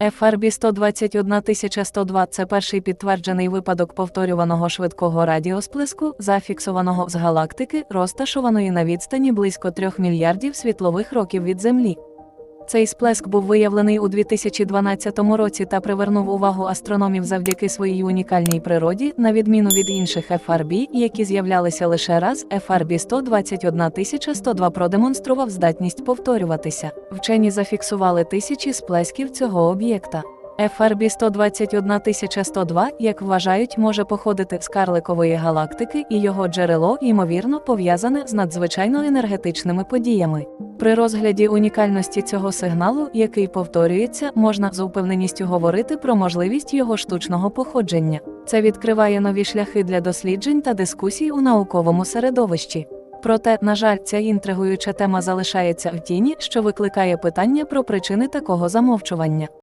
FRB 121102 – це перший підтверджений випадок повторюваного швидкого радіосплеску, зафіксованого з галактики, розташованої на відстані близько 3 мільярдів світлових років від Землі. Цей сплеск був виявлений у 2012 році та привернув увагу астрономів завдяки своїй унікальній природі, на відміну від інших FRB, які з'являлися лише раз. FRB 121102 продемонстрував здатність повторюватися. Вчені зафіксували тисячі сплесків цього об'єкта. FRB 121102, як вважають, може походити з карликової галактики, і його джерело, ймовірно, пов'язане з надзвичайно енергетичними подіями. При розгляді унікальності цього сигналу, який повторюється, можна з упевненістю говорити про можливість його штучного походження. Це відкриває нові шляхи для досліджень та дискусій у науковому середовищі. Проте, на жаль, ця інтригуюча тема залишається в тіні, що викликає питання про причини такого замовчування.